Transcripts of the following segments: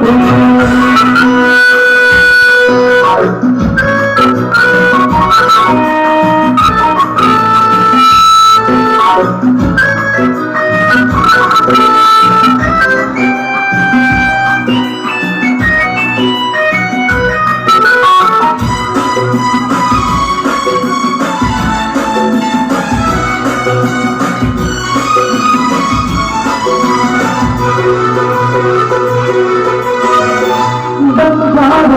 Música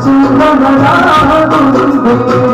지나가야 하는데